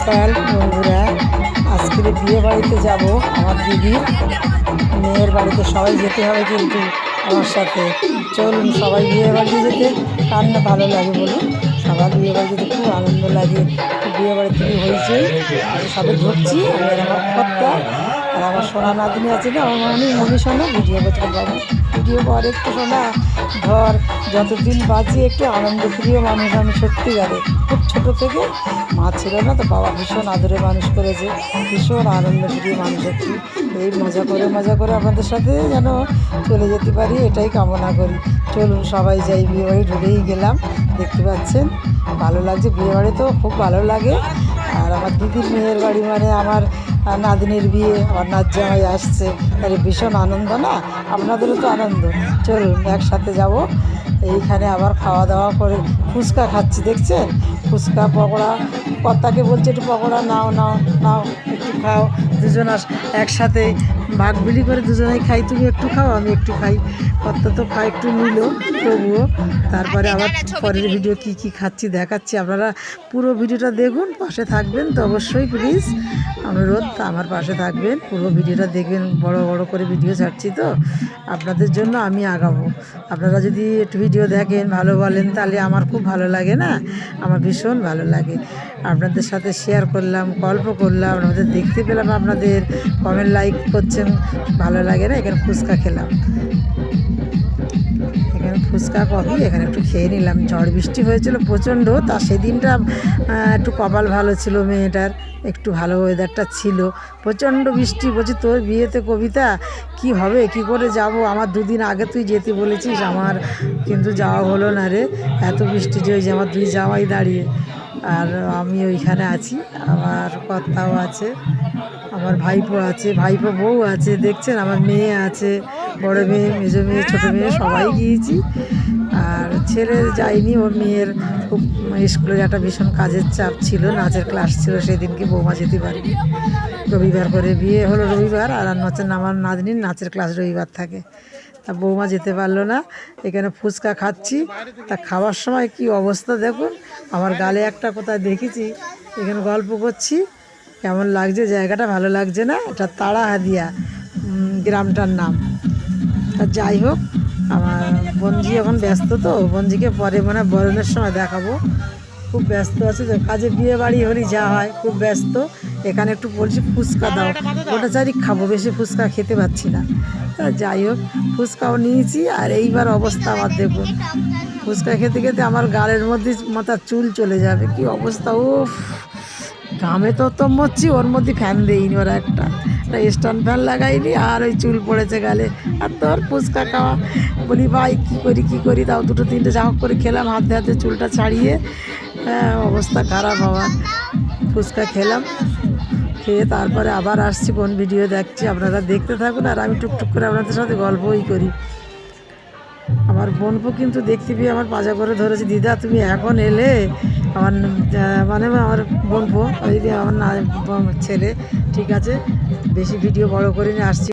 সকাল বন্ধুরা, আজকের বিয়ে বাড়িতে যাব আমার দিদি। মেয়ের বাড়িতে সবাই যেতে হবে কিন্তু আমার সাথে। চলুন সবাই বিয়ে বাড়িতে যেতে, কার না ভালো লাগে বলুন? সবার বিয়ে বাড়ি যেতে খুব আনন্দ লাগে। বিয়ে বাড়িতে হয়েছে সবাই আর আমার কর্তা। আর আমার সোনা নাদিনী আছে না, আমার মনে মনে শোনা ভিডিও করতে পারব ভিডিও পর একটু শোনা ধর যতদিন বাঁচি একটু আনন্দপ্রিয় মানুষ আমি সত্যিকারে। খুব ছোটো থেকে মা ছিল না, তো বাবা ভীষণ আদরে মানুষ করেছে, ভীষণ আনন্দপ্রিয় মানুষ একটু। এই মজা করে মজা করে আপনাদের সাথে যেন চলে যেতে পারি, এটাই কামনা করি। চলুন, সবাই যাই, বিয়ে বাড়ি ঢুকেই গেলাম, দেখতে পাচ্ছেন, ভালো লাগছে। বিয়ে বাড়ি তো খুব ভালো লাগে। আর আমার দিদির মেয়ের বাড়ি মানে আমার নাদিনের বিয়ে, আমার নাচ জামাই আসছে। তাহলে ভীষণ আনন্দ না? আপনাদেরও তো আনন্দ। চলুন, একসাথে যাব। এইখানে আবার খাওয়া দাওয়া করে ফুচকা খাচ্ছি, দেখছেন? ফুচকা, পকোড়া, কর্তাকে বলছে একটু পকোড়া নাও নাও নাও, একটু খাও। দুজন আস, একসাথে ভাগ বিলি করে দুজনেই খাই তুমি একটু খাও আমি একটু খাই। কর্তা তো খাই একটু নিল তবুও। তারপরে আবার পরের ভিডিও কি কি খাচ্ছি দেখাচ্ছি। আপনারা পুরো ভিডিওটা দেখুন পাশে থাকবেন তো অবশ্যই প্লিজ অনুরোধ আমার পাশে থাকবেন পুরো ভিডিওটা দেখবেন বড় বড় করে ভিডিও ছাড়ছি তো। আপনাদের জন্য আমি আগাবো। আপনারা যদি একটু ভিডিও দেখেন ভালো বলেন তাহলে আমার খুব ভালো লাগে না? আমার ভীষণ ভালো লাগে। আপনাদের সাথে শেয়ার করলাম গল্প করলাম আপনাদের দেখতে পেলাম আপনাদের। কমেন্ট লাইক করছেন ভালো লাগে না, এখানে ফুচকা খেলাম। এখানে ফুচকা কফি, এখানে একটু খেয়ে নিলাম। ঝড় বৃষ্টি হয়েছিল প্রচণ্ড, তা সেদিনটা একটু কপাল ভালো ছিল মেয়েটার, একটু ভালো ওয়েদারটা ছিল। প্রচণ্ড বৃষ্টি, বলছি, তোর বিয়েতে কবিতা? কি হবে? কি করে যাব? আমার দুদিন আগে তুই যেতে বলেছিস, আমার কিন্তু যাওয়া হলো না রে। এত বৃষ্টি যে আমার দুই জামাই দাঁড়িয়ে। আর আমি ওইখানে আছি। আমার কর্তাও আছে, আমার ভাইপো আছে, ভাইপো বউ আছে, দেখছেন? আমার মেয়ে আছে, বড় মেয়ে, মেজো মেয়ে, ছোটো মেয়ে, সবাই গিয়েছি। আর ছেলে যায়নি ওর মেয়ের খুব স্কুলের একটা ভীষণ কাজের চাপ ছিল, নাচের ক্লাস ছিল, সেদিনকে বৌমা যেতে পারেনি। রবিবার করে বিয়ে হলো রবিবার, আর হচ্ছে আমার নাতনির নাচের ক্লাস রবিবার থাকে। তা বৌমা যেতে পারল না, এখানে ফুচকা খাচ্ছি। তা খাওয়ার সময় কি অবস্থা দেখুন, আমার গালে একটা কোথায় দেখেছি, এখানে গল্প করছি, কেমন লাগছে, জায়গাটা ভালো লাগছে না, এটা তারা হাদিয়া গ্রামটার নাম। তা যাই হোক, আমার বঞ্জি এখন ব্যস্ত তো বঞ্জিকে পরে মানে বরণের সময় দেখাবো। খুব ব্যস্ত আছে তো কাজে বিয়ে বাড়ি হলেই যা হয় খুব ব্যস্ত। এখানে একটু বলছি ফুচকা দাও। ওটা চারি খাব বেশি ফুচকা খেতে পাচ্ছি না। যাই হোক ফুচকাও নিয়েছি আর এইবার অবস্থা আমার দেখুন। ফুচকা খেতে খেতে আমার গালের মধ্যে মাথার চুল চলে যাবে কি অবস্থা ও ঘামে তো তো মরছি ওর মধ্যে ফ্যান দেয়নি ওরা একটা। একটা স্ট্যান্ড ফ্যান লাগাইনি, আর ওই চুল পড়েছে গালে। আর তোর ফুচকা খাওয়া। বলি, ভাই, কী করি কী করি? তাও দুটো, তিনটে, যা করে খেলাম, হাতে হাতে চুলটা ছাড়িয়ে। হ্যাঁ অবস্থা খারাপ হওয়ার। ফুচকা খেলাম, খেয়ে তারপরে আবার আসছি, কোন ভিডিও দেখছি, আপনারা দেখতে থাকুন, আর আমি টুকটুক করে আপনাদের সাথে গল্পই করি। আমার বোনপো কিন্তু দেখতে পেয়ে আমার পাজা করে ধরেছে, দিদা, তুমি এখন এলে? আমার মানে আমার বোনপো, ওই আমার না ছেলে ঠিক আছে বেশি ভিডিও বড় করে নিয়ে আসছি।